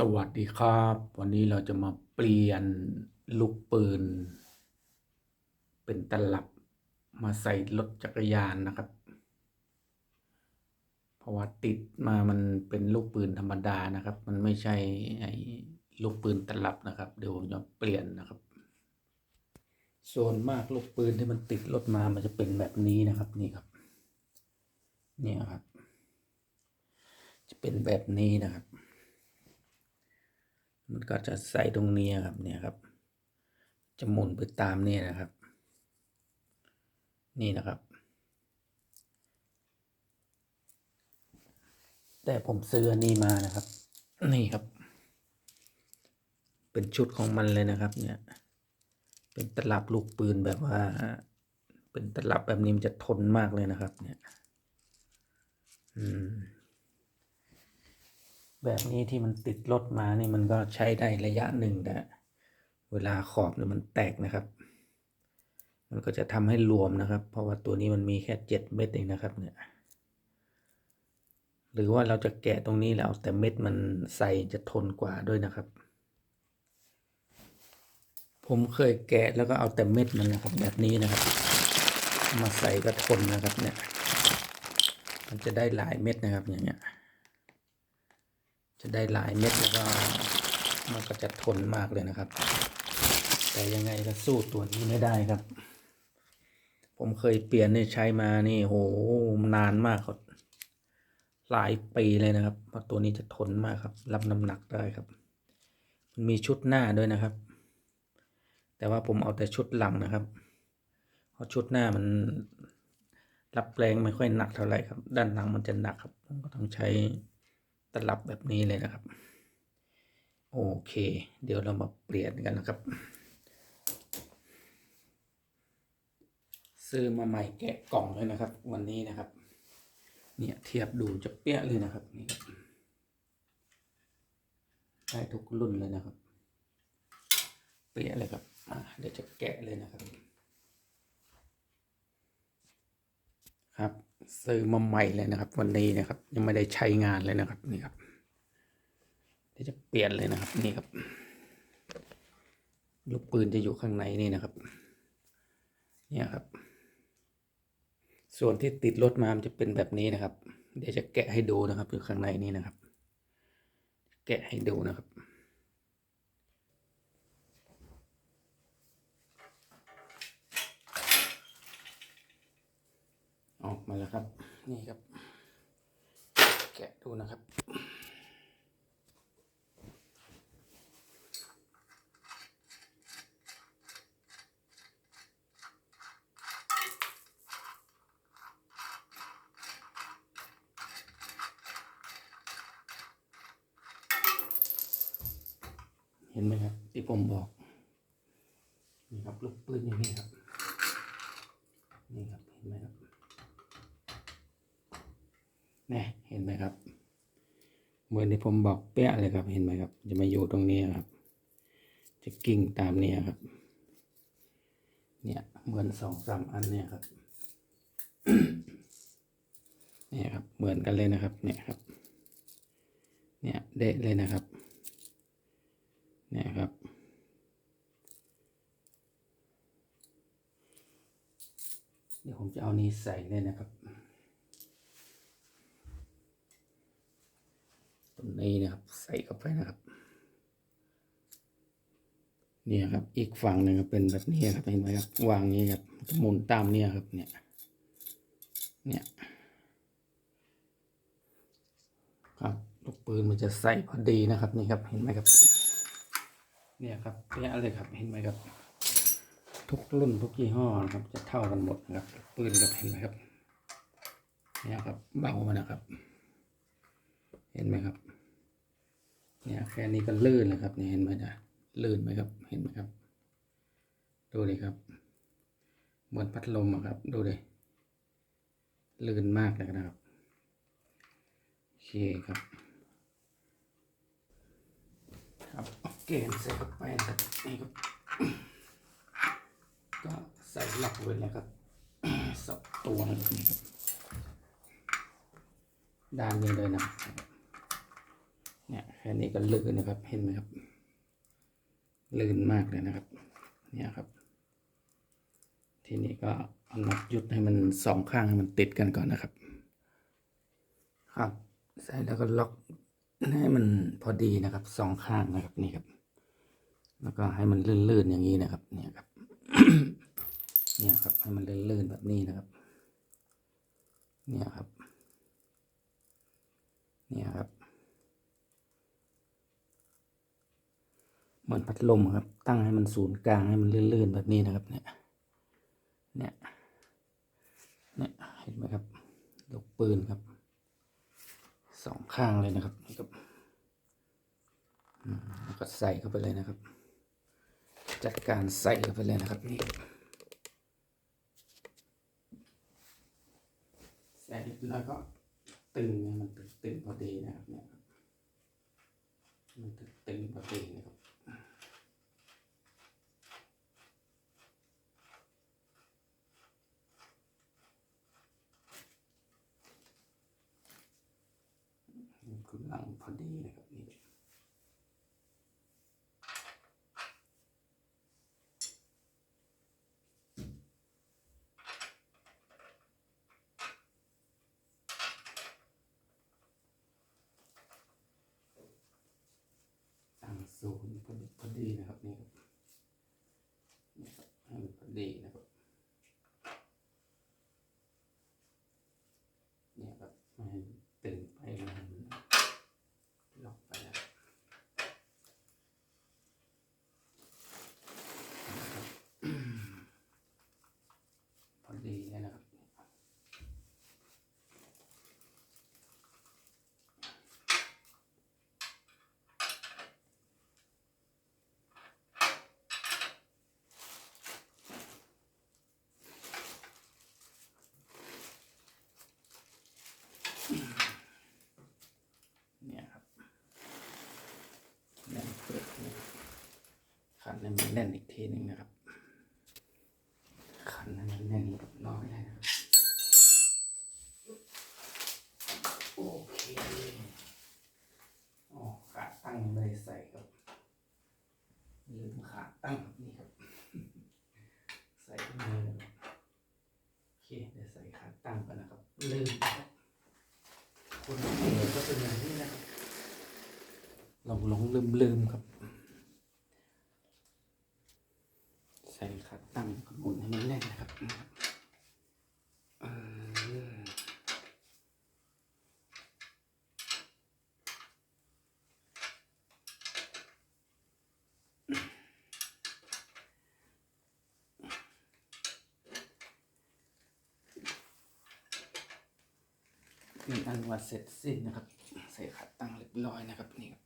สวัสดีครับ วันนี้เราจะมาเปลี่ยนลูกปืน เป็นตลับมาใส่รถจักรยานนะครับ เพราะว่าติดมามันเป็นลูกปืนธรรมดานะครับ มันไม่ใช่ไอ้ลูกปืนตลับนะครับ เดี๋ยวผมจะเปลี่ยนนะครับ ส่วนมากลูกปืนที่มันติดรถมามันจะเป็นแบบนี้นะครับนี่ครับ เนี่ยครับ จะเป็นแบบนี้นะครับ มันก็จะใส่ตรงนี้ครับเนี่ยครับ จะหมุนไปตามนี่นะครับ นี่นะครับ แต่ผมซื้ออันนี้มานะครับ นี่ครับ เป็นชุดของมันเลยนะครับ เนี่ย เป็นตลับลูกปืนแบบว่า เป็นตลับแบบนี้มันจะทนมากเลยนะครับ เนี่ย อืม แบบนี้ที่มันติดรถมานี่มันก็ใช้ได้ระยะหนึ่งแต่เวลาขอบเนี่ยมันแตกนะครับ มันก็จะทำให้รวมนะครับ เพราะว่าตัวนี้มันมีแค่เจ็ดเม็ดเองนะครับเนี่ยหรือว่าเราจะแกะตรงนี้แล้วแต่เม็ดมันใส่จะทนกว่าด้วยนะครับ ผมเคยแกะแล้วก็เอาแต่เม็ดมันนะครับแบบนี้นะครับ มาใส่ก็ทนนะครับเนี่ย มันจะได้หลายเม็ดนะครับอย่างเงี้ย จะได้หลายเม็ดแล้วก็มันก็จะทนมากเลยนะครับ แต่ยังไงก็สู้ตัวนี้ไม่ได้ครับ ผมเคยเปลี่ยนนี่ใช้มานี่โหนานมากครับหลายปีเลยนะครับเพราะตัวนี้จะทนมากครับ รับน้ำหนักได้ครับ มันมีชุดหน้าด้วยนะครับ แต่ว่าผมเอาแต่ชุดหลังนะครับ เพราะชุดหน้ามันรับแรงไม่ค่อยหนักเท่าไหร่ครับ ด้านหลังมันจะหนักครับก็ต้องใช้ ตลับแบบนี้เลยนะครับ โอเค เดี๋ยวเรามาเปลี่ยนกันนะครับ ซื้อมาใหม่แกะกล่องเลยนะครับ วันนี้นะครับ เนี่ยเทียบดูจะเปี้ยเลยนะครับนี่ได้ทุกรุ่นเลยนะครับ เปี้ยเลยครับเดี๋ยวจะแกะเลยนะครับครับ ซื้อมาใหม่เลยนะครับ วันนี้นะครับ ยังไม่ได้ใช้งานเลยนะครับนี่ครับเดี๋ยวจะเปลี่ยนเลยนะครับนี่ครับลูกปืนจะอยู่ข้างในนี่นะครับ เนี่ยครับ ส่วนที่ติดรถมามันจะเป็นแบบนี้นะครับ เดี๋ยวจะแกะให้ดูนะครับอยู่ข้างในนี่นะครับ แกะให้ดูนะครับ ออกมา แล้วครับ นี่ครับ แกะดูนะครับ เห็นไหมครับ ที่ผมบอก นี่ครับ ลูกปืนอย่างนี้ครับ นี่ครับ เห็นไหมครับ นี่เห็นไหมครับเหมือนที่ผมบอกเป๊ะเลยครับ เห็นไหมครับ จะมาอยู่ตรงนี้ครับ จะกิ่งตามนี้ครับ เนี่ยเหมือนสองสามอันเนี่ยครับเนี่ยครับ เหมือนกันเลยนะครับ เนี่ยครับ เนี่ยเดะเลยนะครับ เนี่ยครับเดี๋ยวผมจะเอานี้ใส่เลยนะครับ ตรง นี้นะครับ ใส่เข้าไปนะครับเนี่ยครับ อีกฝั่งหนึ่งเป็นแบบนี้ครับเห็นไหมครับวางนี้ครับหมุนตามเนี่ยครับเนี่ยเนี่ยครับลูกปืนมันจะใส่พอดีนะครับนี่ครับเห็นไหมครับ เนี่ยครับเนี่ยอะไรครับเห็นไหมครับ ทุกรุ่นทุกยี่ห้อนะครับ จะเท่ากันหมดนะครับปืนครับเห็นไหมครับ เนี่ยครับเบามานะครับ เห็นไหมครับ เนี่ยแค่นี้ก็ลื่นเลยครับเนี่ยเห็นไหมนะลื่นไหมครับ เห็นไหมครับ ดูดิครับ เหมือนพัดลมอะครับ ดูดิลื่นมากเลยนะครับโอเคครับครับเอเกมใส่เข้าไปครับนี่ครับก็ใส่หล็อกไว้แล้วครับสับตัวนะครับนี่ครับด้านนี้เลยนะครับ เนี่ยแค่นี้ก็ลื่นนะครับ เห็นไหมครับลื่นมากเลยนะครับ เนี่ยครับ ทีนี้ก็เอาน็อตยุดให้มันสองข้างให้มันติดกันก่อนนะครับ ครับ ใส่แล้วก็ล็อกให้มันพอดีนะครับสองข้างนะครับนี่ครับ แล้วก็ให้มันลื่นๆอย่างนี้นะครับ เนี่ยครับ เนี่ยครับ ให้มันลื่นๆแบบนี้นะครับ เนี่ยครับ เนี่ยครับ เหมือนพัดลมครับ ตั้งให้มันศูนย์กลางให้มันลื่นๆแบบนี้นะครับ เนี่ย เนี่ย เนี่ย เห็นไหมครับลูกปืนครับ สองข้างเลยนะครับนี่ครับอืมแล้วก็ใส่เข้าไปเลยนะครับ จัดการใส่เข้าไปเลยนะครับนี่ใส่แล้วก็ตึงมันตึงๆพอดีนะครับเนี่ยมันตึงพอดีนะครับ กำลังพ อดีนะครับนี่ตั้งศูนย์พอดีนะครับนี่ครับนี่ครับให้มันพอดีนะครับเนี่ยครับไม่ให้ตึงไปไม่ให้มัน ล็อกไปแล้วพอดีเลยนะครับ เนี่ยครับแน่นเปิดนะครับขันให้มันแน่นอีกทีหนึ่งนะครับ ขันให้มันแน่นเรียบร้อยแล้วนะครับโอเคอ๋อขาตั้งไม่ใส่ครับลืมขาตั้งครับนี่ครับ ใส่เข้ามาเลยนะครับโอเคเดี๋ยวใส่ขาตั้งกันนะครับ ลืมครับคนเอ๋ก็เป็นอย่างนี้นะครับ เราห ลืมลืมครับ ใส่ขาตั้งหมุนให้มันแน่นนะครับออนี่อันว่าเสร็จสิ้นนะครับ ใส่ขาตั้งเรียบร้อยนะครับนี่ครับ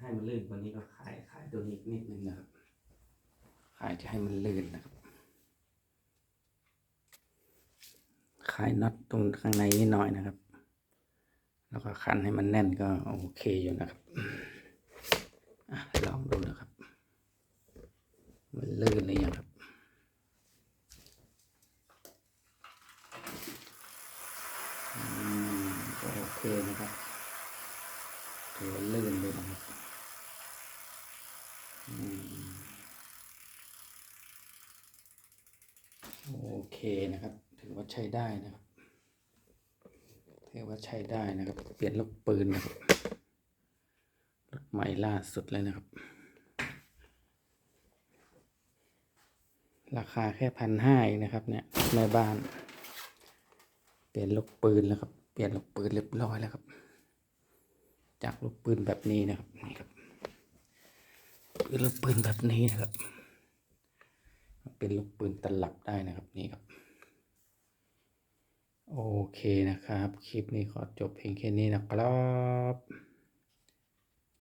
ให้มันลื่นกว่านี้ก็ขายขายตัวนี้นิดนึงนะครับ ขายจะให้มันลื่นนะครับ ขายน็อตตรงข้างในนิดหน่อยนะครับ แล้วก็คันให้มันแน่นก็โอเคอยู่นะครับอะลองดูนะครับ มันลื่นหรือยังครับ อืมก็โอเคนะครับถือว่าลื่นเลยนะครับอืมโอ เคนะครับ ถือว่าใช้ได้นะครับถือว่าใช้ได้นะครับ เปลี่ยนลูกปืนนะครับรถใหม่ล่าสุดเลยนะครับ ราคาแค่พันห้าเองนะครับ เนี่ยแม่บ้าน เปลี่ยนลูกปืนแล้วครับ เปลี่ยนลูกปืนเรียบร้อยแล้วครับ จากลูกปืนแบบนี้นะครับนี่ครับเป็นลูกปืนแบบนี้นะครับ เป็นลูกปืนตลับได้นะครับนี่ครับ โอเคนะครับ คลิปนี้ขอจบเพียงแค่นี้นะครับ